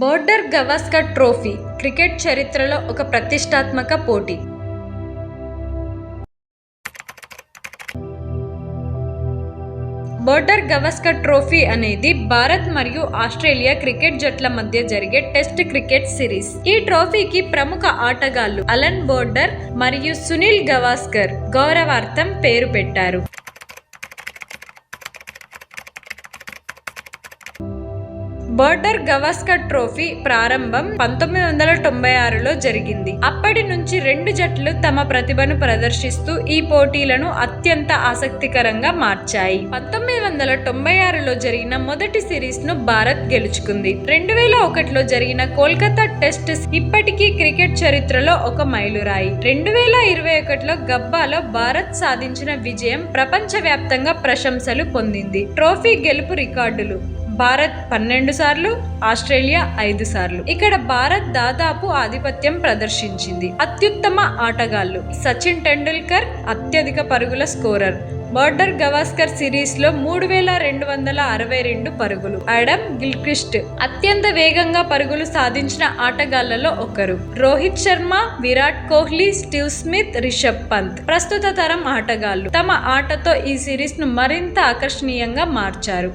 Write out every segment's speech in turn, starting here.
Border Gavaskar trophy cricket చరిత్రలో ఒక ప్రతిష్టాత్మక పోటీ. బోర్డర్ గవాస్కర్ ట్రోఫీ అనేది భారత్ మరియు ఆస్ట్రేలియా క్రికెట్ జట్ల మధ్య జరిగే టెస్ట్ క్రికెట్ సిరీస్. ఈ ట్రోఫీకి ప్రముఖ ఆటగాళ్ళు అలన్ బోర్డర్ మరియు సునీల్ గవాస్కర్ గౌరవార్థం పేరు పెట్టారు. బోర్డర్ గవాస్కర్ ట్రోఫీ ప్రారంభం పంతొమ్మిది వందల తొంభై ఆరులో జరిగింది. అప్పటి నుంచి రెండు జట్లు తమ ప్రతిభను ప్రదర్శిస్తూ ఈ పోటీలను అత్యంత ఆసక్తికరంగా మార్చాయి. పంతొమ్మిది వందల తొంభై ఆరులో జరిగిన మొదటి సిరీస్ను భారత్ గెలుచుకుంది. రెండు వేల ఒకటిలో జరిగిన కోల్కతా టెస్ట్ ఇప్పటికీ క్రికెట్ చరిత్రలో ఒక మైలురాయి. రెండు వేల ఇరవై ఒకటిలో గబ్బాలో భారత్ సాధించిన విజయం ప్రపంచవ్యాప్తంగా ప్రశంసలు పొందింది. ట్రోఫీ గెలుపు రికార్డులు భారత్ పన్నెండు సార్లు ఆస్ట్రేలియా ఐదు సార్లు. ఇక్కడ భారత్ దాదాపు ఆధిపత్యం ప్రదర్శించింది. అత్యుత్తమ ఆటగాళ్ళు సచిన్ టెండూల్కర్ అత్యధిక పరుగుల స్కోరర్. బోర్డర్ గవాస్కర్ సిరీస్లో మూడు వేల రెండు వందల అరవై రెండు పరుగులు. అడమ్ గిల్క్రిస్ట్ అత్యంత వేగంగా పరుగులు సాధించిన ఆటగాళ్ళలో ఒకరు. Rohit Sharma Virat Kohli Steve Smith Rishabh Pant. ప్రస్తుత తరం ఆటగాళ్ళు తమ ఆటతో ఈ సిరీస్ను మరింత ఆకర్షణీయంగా మార్చారు.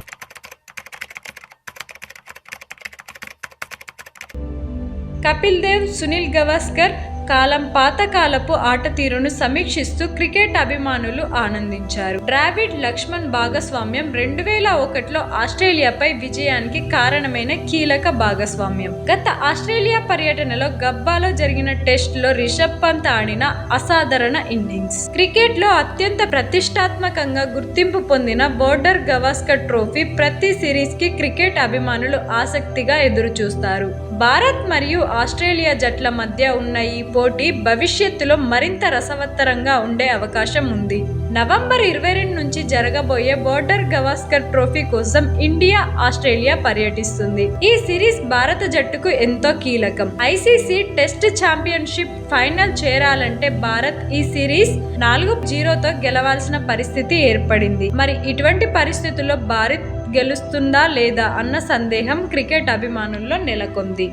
కపిల్ దేవ్ సునీల్ గవాస్కర్ కాలం పాతకాలపు ఆట తీరును సమీక్షిస్తూ క్రికెట్ అభిమానులు ఆనందించారు. డ్రావిడ్ లక్ష్మణ్ భాగస్వామ్యం రెండు వేల ఒకటిలో ఆస్ట్రేలియాపై విజయానికి కారణమైన కీలక భాగస్వామ్యం. గత ఆస్ట్రేలియా పర్యటనలో గబ్బాలో జరిగిన టెస్ట్లో రిషబ్ పంత్ ఆడిన అసాధారణ ఇన్నింగ్స్. క్రికెట్లో అత్యంత ప్రతిష్టాత్మకంగా గుర్తింపు పొందిన బోర్డర్ గవాస్కర్ ట్రోఫీ ప్రతి సిరీస్కి క్రికెట్ అభిమానులు ఆసక్తిగా ఎదురు చూస్తారు భారత్ మరియు ఆస్ట్రేలియా జట్ల మధ్య ఉన్న ఈ పోటీ భవిష్యత్తులో మరింత రసవత్తరంగా ఉండే అవకాశం ఉంది. నవంబర్ ఇరవై రెండు నుంచి జరగబోయే బోర్డర్ గవాస్కర్ ట్రోఫీ కోసం ఇండియా ఆస్ట్రేలియా పర్యటిస్తుంది. ఈ సిరీస్ భారత జట్టుకు ఎంతో కీలకం. ఐసీసీ టెస్ట్ ఛాంపియన్షిప్ ఫైనల్ చేరాలంటే భారత్ ఈ సిరీస్ నాలుగు జీరోతో గెలవాల్సిన పరిస్థితి ఏర్పడింది. మరి ఇటువంటి పరిస్థితుల్లో భారత్ గెలుస్తుందా లేదా అన్న సందేహం క్రికెట్ అభిమానుల్లో నెలకొంది.